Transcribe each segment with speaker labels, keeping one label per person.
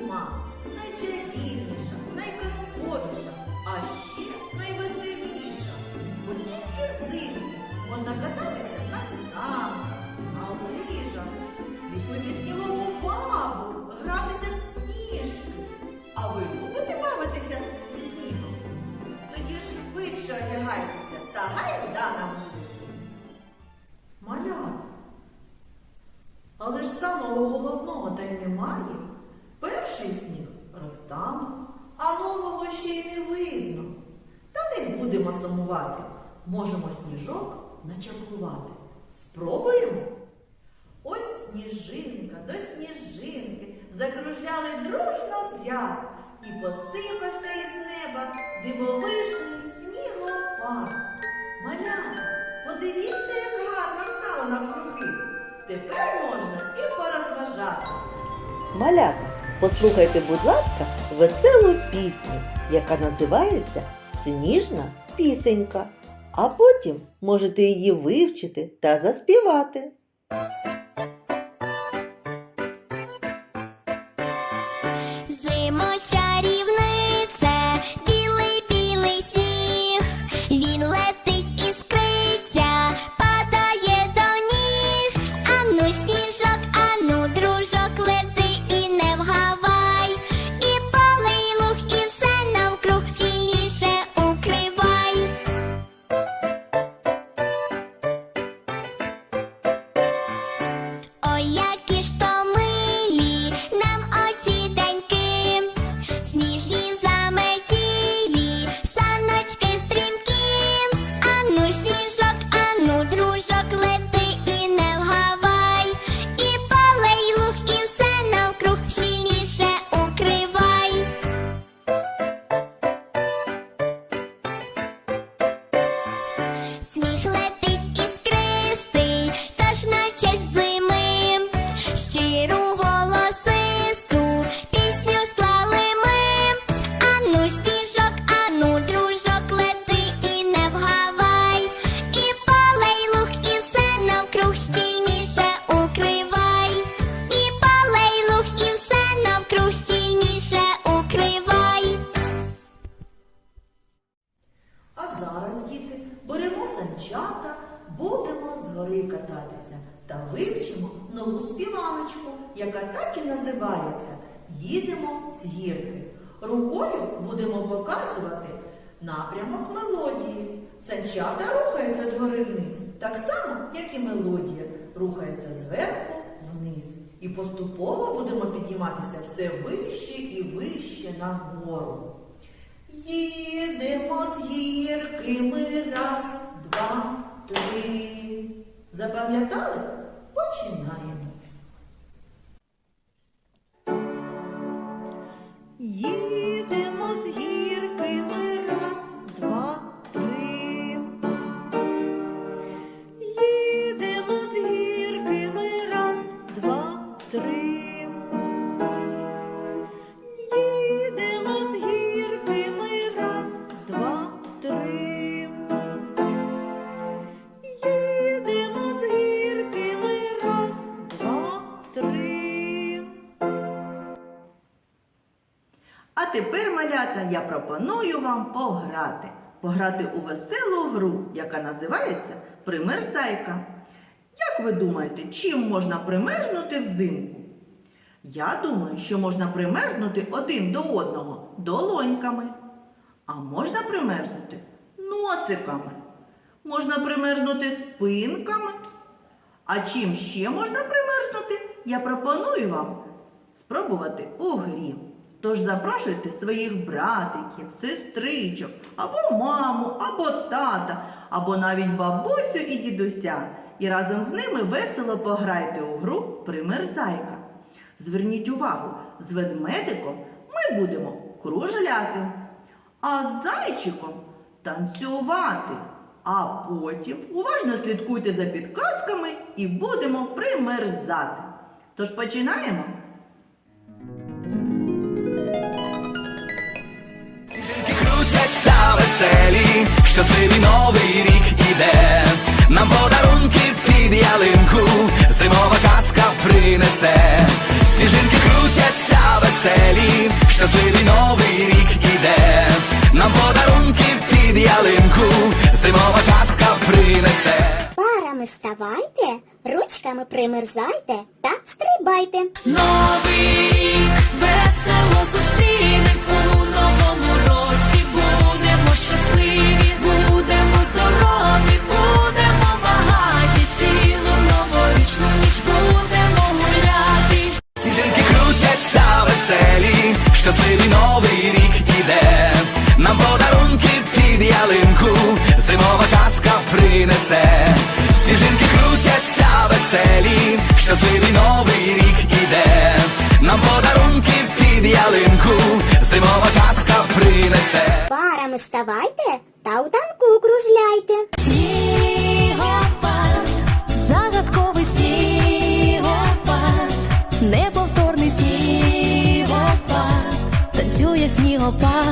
Speaker 1: зима, найчарівніша, найказковіша, а ще найвеселіша. Бо тільки взимку можна кататися на санках, на лижах, ліпити снігову бабу, гратися в сніжки. А ви любите бавитися зі снігом? Тоді швидше одягайтеся та гайда на вулицю. Малята. Але ж самого головного та й немає. Будемо сумувати. Можемо сніжок начаклувати. Спробуємо? Ось сніжинка до сніжинки закружляли дружно в і посипався із неба дивовижний снігопад. Малята, подивіться, як гарно стало навкруги. Тепер можна і порозважатися.
Speaker 2: Малята, послухайте, будь ласка, веселу пісню, яка називається Сніжна пісенька. А потім можете її вивчити та заспівати.
Speaker 3: Зимо
Speaker 1: діти, беремо санчата, будемо з гори кататися та вивчимо нову співаночку, яка так і називається Їдемо з гірки. Рукою будемо показувати напрямок мелодії. Санчата рухаються згори вниз, так само, як і мелодія, рухається зверху вниз. І поступово будемо підніматися все вище і вище нагору. Їдемо з гірки ми раз, два, три. Запам'ятали? Починаємо. Їдемо з гірки ми раз, два, три. Їдемо з гірки ми раз, два, три. А тепер, малята, я пропоную вам пограти. Пограти у веселу гру, яка називається Примерзайка. Як ви думаєте, чим можна примерзнути взимку? Я думаю, що можна примерзнути один до одного долоньками. А можна примерзнути носиками. Можна примерзнути спинками. А чим ще можна примерзнути, я пропоную вам спробувати у грі. Тож запрошуйте своїх братиків, сестричок, або маму, або тата, або навіть бабусю і дідуся. І разом з ними весело пограйте у гру Примерзайка. Зверніть увагу, з ведмедиком ми будемо кружляти, а з зайчиком танцювати. А потім уважно слідкуйте за підказками і будемо примерзати. Тож починаємо.
Speaker 4: Веселі, щасливий новий рік іде. Нам подарунки під ялинку, зимова казка принесе. сніжинки крутяться веселі, щасливий новий рік іде, нам подарунки під ялинку, зимова казка принесе.
Speaker 3: Парами ставайте, ручками примерзайте та стрибайте.
Speaker 5: Новий рік весело зустрінем
Speaker 4: щасливий новий рік іде, нам подарунки під ялинку, зимова казка принесе, сніжинки крутяться веселі, щасливий новий рік іде, нам подарунки під ялинку, зимова казка принесе.
Speaker 3: Парами ставайте та у танку кружляйте.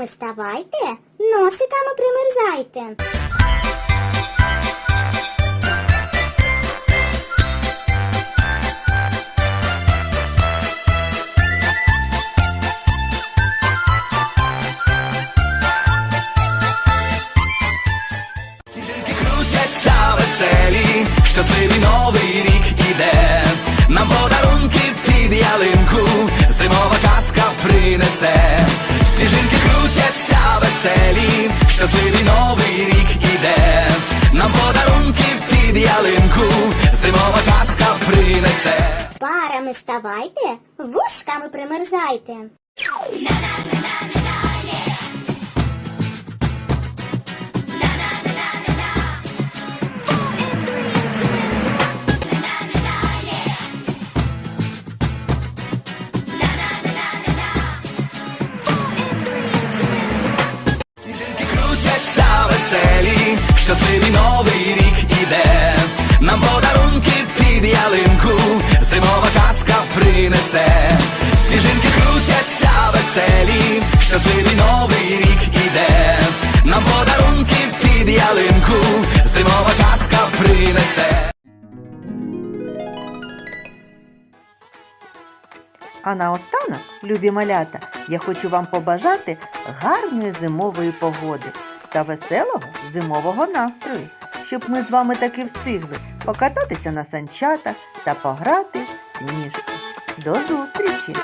Speaker 3: Парами ставайте, носиками примерзайте.
Speaker 4: Сніжинки крутяться веселі, щасливий новий рік іде, нам подарунки під ялинку, зимова казка принесе, сніжинки крутяться веселі, щасливий новий рік іде, нам подарунки під ялинку, зимова казка принесе.
Speaker 3: Парами ставайте, вушками примерзайте.
Speaker 4: Щасливий новий рік іде, нам подарунки під ялинку, зимова казка принесе, сніжинки крутяться веселі, щасливий новий рік іде, нам подарунки під ялинку, зимова казка принесе.
Speaker 2: А наостанок, любі малята, я хочу вам побажати гарної зимової погоди та веселого зимового настрою, щоб ми з вами таки встигли покататися на санчатах та пограти в сніжку. До зустрічі!